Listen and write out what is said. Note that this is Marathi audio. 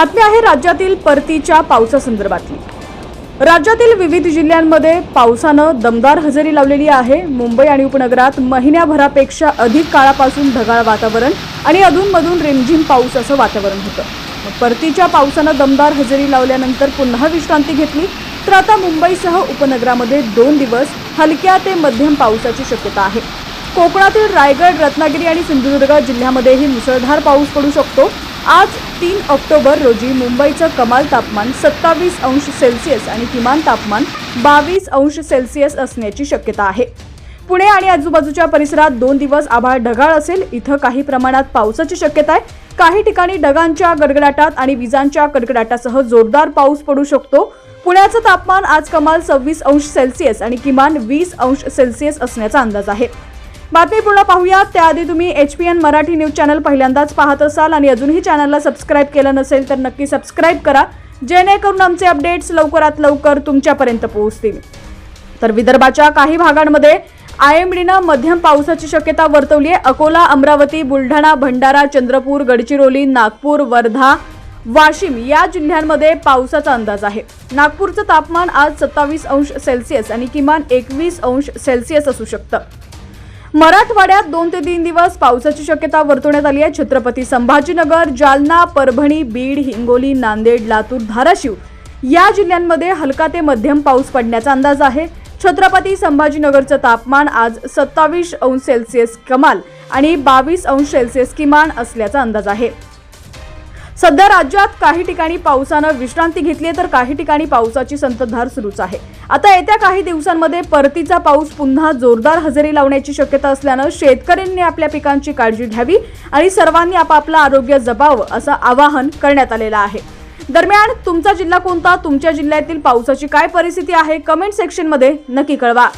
बातमी आहे राज्यातील परतीच्या पावसासंदर्भातली. राज्यातील विविध जिल्ह्यांमध्ये पावसानं दमदार हजेरी लावलेली आहे. मुंबई आणि उपनगरात महिन्याभरापेक्षा अधिक काळापासून ढगाळ वातावरण आणि अधूनमधून रिमझिम पाऊस असं वातावरण होतं. परतीच्या पावसानं दमदार हजेरी लावल्यानंतर पुन्हा विश्रांती घेतली तर आता मुंबईसह उपनगरामध्ये दोन दिवस हलक्या ते मध्यम पावसाची शक्यता आहे. कोकणातील रायगड रत्नागिरी आणि सिंधुदुर्ग जिल्ह्यामध्येही मुसळधार पाऊस पडू शकतो. आज तीन ऑक्टोबर रोजी मुंबईचं कमाल तापमान सत्तावीस अंश सेल्सिअस आणि किमान तापमान बावीस अंश सेल्सिअस असण्याची शक्यता आहे. पुणे आणि आजूबाजूच्या परिसरात दोन दिवस आभाळ ढगाळ असेल इथं काही प्रमाणात पावसाची शक्यता आहे. काही ठिकाणी ढगांच्या गडगडाटात आणि विजांच्या कडकडाटासह जोरदार पाऊस पडू शकतो. पुण्याचं तापमान आज कमाल सव्वीस अंश सेल्सिअस आणि किमान वीस अंश सेल्सिअस असण्याचा अंदाज आहे. बातमी पूर्ण पाहूयात. त्याआधी तुम्ही H P N Marathi news channel पहिल्यांदाच पाहत असाल आणि अजूनही चॅनलला सबस्क्राईब केलं नसेल तर नक्की सबस्क्राईब करा. जेणेकरून आमचे अपडेट्स लवकरात लवकर तुमच्यापर्यंत पोहोचतील. तर विदर्भाच्या काही भागांमध्ये आय एम डीनं मध्यम पावसाची शक्यता वर्तवली आहे अकोला अमरावती बुलढाणा भंडारा चंद्रपूर गडचिरोली नागपूर वर्धा वाशिम या जिल्ह्यांमध्ये पावसाचा अंदाज आहे. नागपूरचं तापमान आज सत्तावीस अंश सेल्सिअस आणि किमान एकवीस अंश सेल्सिअस असू शकतं. मराठवाड्यात दोन ते तीन दिवस पावसाची शक्यता वर्तवण्यात आली आहे. छत्रपती संभाजीनगर जालना परभणी बीड हिंगोली नांदेड लातूर धाराशिव या जिल्ह्यांमध्ये हलका ते मध्यम पाऊस पडण्याचा अंदाज आहे. छत्रपती संभाजीनगरचं तापमान आज सत्तावीस अंश सेल्सिअस कमाल आणि बावीस अंश सेल्सिअस किमान असल्याचा अंदाज आहे. सध्या राज्यात काही ठिकाणी पावसानं विश्रांती घेतली आहे तर काही ठिकाणी पावसाची संततधार सुरूच आहे. आता येत्या काही दिवसांमध्ये परतीचा पाऊस पुन्हा जोरदार हजेरी लावण्याची शक्यता असल्यानं शेतकऱ्यांनी आपल्या पिकांची काळजी घ्यावी आणि सर्वांनी आपापलं आरोग्य जपावं असं आवाहन करण्यात आलेलं आहे. दरम्यान तुमचा जिल्हा कोणता? तुमच्या जिल्ह्यातील पावसाची काय परिस्थिती आहे? कमेंट सेक्शनमध्ये नक्की कळवा.